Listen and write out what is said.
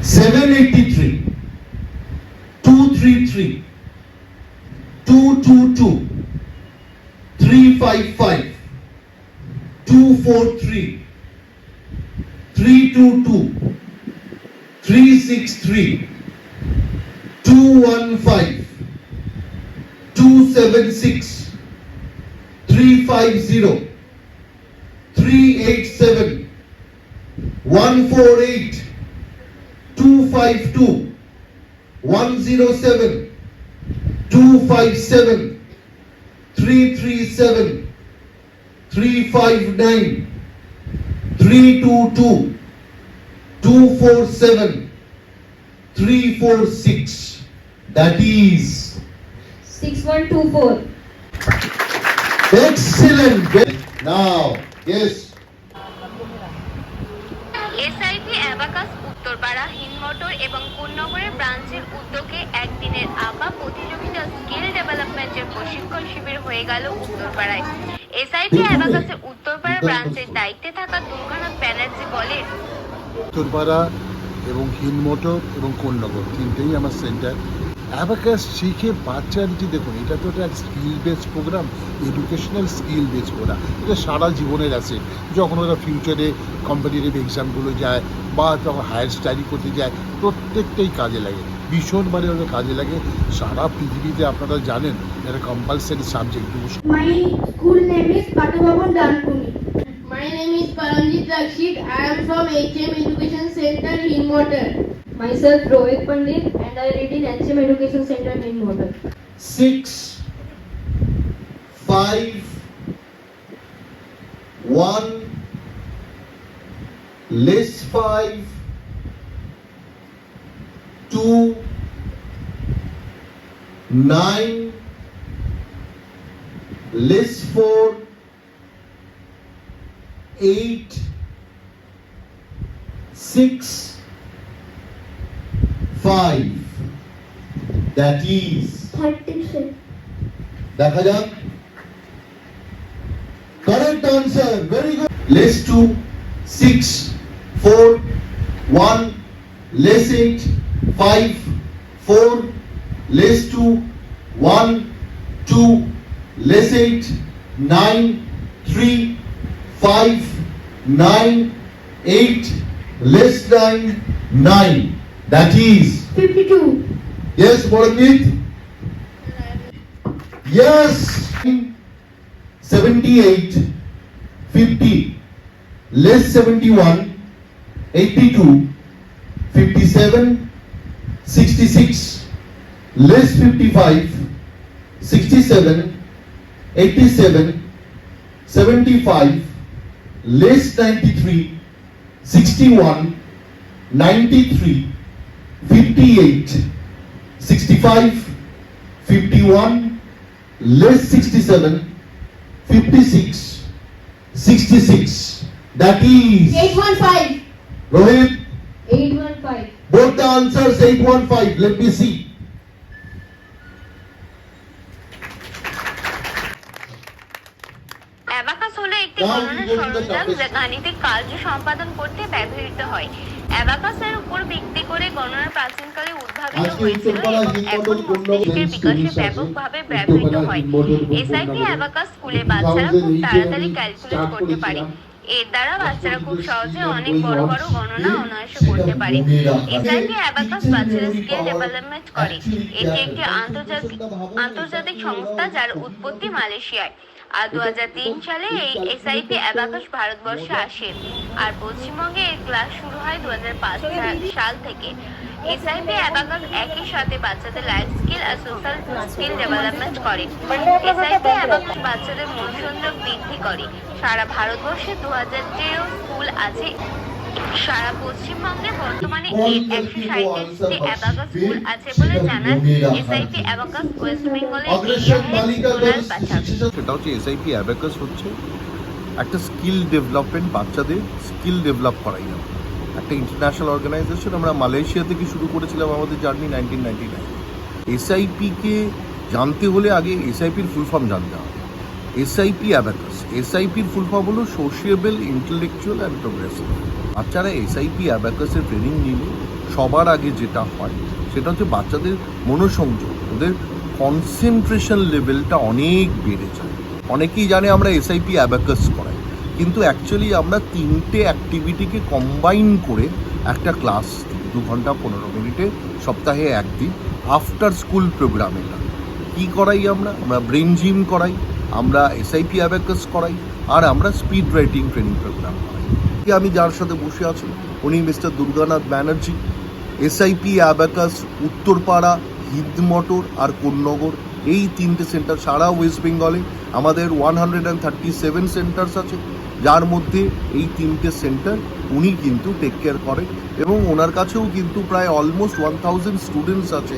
783 233 222 355 243 322 363 215 276 350 387 148 783 233 222 355 243 322 363 215 276 350 387 148 252 107 257 337 359 322 247 346 that is 6124. excellent now yes SIP abacus Uttarpara Hindmotor এবং কুননগরের ব্রাঞ্চের উদ্যোগে একদিনের আঁকা প্রতিযোগিতা স্কিল ডেভেলপমেন্টের প্রশিক্ষণ শিবির হয়ে গেল উত্তরপাড়ায়। এসআইপি অ্যাবাকাসের উত্তরপাড়া ব্রাঞ্চের দায়িত্বে থাকা দুর্গানাথ ব্যানার্জি বলেন, উত্তরপাড়া এবং হিনমোটর এবং কোন্নগর তিনটেই আমার সেন্টার। অ্যাবাকাস শিখে বাচ্চার যে দেখুন এটা তো একটা skill base program educational skill base program এটা সারা জীবনের আছে যখন ওরা ফিউচারে কম্পিটিটিভ এক্সামগুলো যায় বা যখন হায়ার স্টাডি করতে যায় প্রত্যেকটাই কাজে লাগে ভীষণভাবে ওদের কাজে লাগে সারা পৃথিবীতে আপনারা জানেন এটা compulsory subject. My name is Paramjit Rakshit. I am from HM Education Center in Motor. Myself Rohit Pandit and I read in HM Education Center in Motor. six, five, one, less five, two, nine, less four, eight, six, five. That is 36. দেখা যাক correct answer very good less two six four one less eight five four less two one two less eight nine three five nine eight less nine nine That is. 52. Yes, Paramit? Yes, 78, 50, less 71, 82, 57, 66, less 55, 67, 87, 75, less 93, 61, 93, 65, 51, less 67, 56, 66. That is 815. Rohit. 815. Both the answers 815. Let me see. Abacus হলো একটি গণনা সরঞ্জাম যা. গাণিতিক কার্য সম্পাদন করতে ব্যবহৃত হয় অ্যাবাকাসের উপর ভিত্তি করে গণনার প্রাচীনকালে উদ্ভাবিত হয়েছিল এবং এখন মস্তিষ্কের বিকাশে ব্যাপকভাবে ব্যবহৃত হয়। এসআইপি অ্যাবাকাস স্কুলে বাচ্চারা খুব তাড়াতাড়ি ক্যালকুলেট করতে পারে। এর দ্বারা বাচ্চারা খুব সহজে অনেক বড় বড় গণনা অনায়াসে করতে পারে। SIP abacus Teacher skill development করে। এটি একটি আন্তর্জাতিক আন্তর্জাতিক সংস্থা যার উৎপত্তি মালয়েশিয়ায়। আর দু সালে এই এসআইপি অ্যাবাকাস ভারতবর্ষে আসে। আর পশ্চিমবঙ্গে এর ক্লাস শুরু হয় দু সাল থেকে। এসআইপি অ্যাবাকাস একই সাথে বাচ্চাদের লাইফ স্কিল আর সোশ্যাল স্কিল ডেভেলপমেন্ট করে। এসআইপি অ্যাবাকাস বাচ্চাদের মনোসংযোগ বৃদ্ধি করে। সারা ভারতবর্ষে দু হাজারটিরও স্কুল আছে। সারা পশ্চিমবঙ্গে বর্তমানে একশো সাঁইত্রিশটি অ্যাবাকাস স্কুল আছে বলে জানান এসআইপি অ্যাবাকাস ওয়েস্ট বেঙ্গলের অগ্রসর এরিয়া হেড বালিকা সোনাল দল পাঠক শিশু সেটা হচ্ছে এসআইপি অ্যাবাকাস হচ্ছে একটা স্কিল ডেভেলপমেন্ট বাচ্চাদের স্কিল ডেভেলপ করাই না একটা ইন্টারন্যাশনাল অর্গানাইজেশন আমরা মালয়েশিয়া থেকে শুরু করেছিলাম আমাদের জার্নি নাইনটিন নাইনটি নাইন এসআইপিকে জানতে হলে আগে এসআইপির ফুল ফর্ম জানতে হবে। এসআইপি অ্যাবাকাস এসআইপির ফুল ফর্ম হলো সোশিয়েবল ইন্টেলেকচুয়াল অ্যান্ড প্রোগ্রেসিভ বাচ্চারা এসআইপি অ্যাবাকাসের ট্রেনিং নিলে সবার আগে যেটা হয়, সেটা হচ্ছে বাচ্চাদের মনোসংযোগ। ওদের কনসেন্ট্রেশন লেভেলটা অনেক বেড়ে যায়। অনেকেই জানে আমরা এসআইপি অ্যাবাকাস করাই, কিন্তু অ্যাকচুয়ালি আমরা তিনটে অ্যাক্টিভিটিকে কম্বাইন করে একটা ক্লাস দু ঘণ্টা, পনেরো মিনিটে, সপ্তাহে একদিন আফটার স্কুল প্রোগ্রামে কী করাই আমরা? আমরা ব্রেন জিম করাই। আমরা এসআইপি অ্যাবাকাস করাই, আর আমরা স্পিড রাইটিং ট্রেনিং প্রোগ্রাম করাই। আমি যার সাথে বসে আছি? উনি mister Durganath Banerjee SIP abacus Uttarpara Hindmotor আর কোন্নগর। এই তিনটে সেন্টার সারা ওয়েস্ট বেঙ্গলে আমাদের one hundred and thirty seven centres আছে। যার মধ্যে এই তিনটে সেন্টার উনি কিন্তু টেক কেয়ার করেন এবং ওনার কাছেও কিন্তু প্রায় অলমোস্ট ওয়ান থাউজেন্ড স্টুডেন্টস আছে।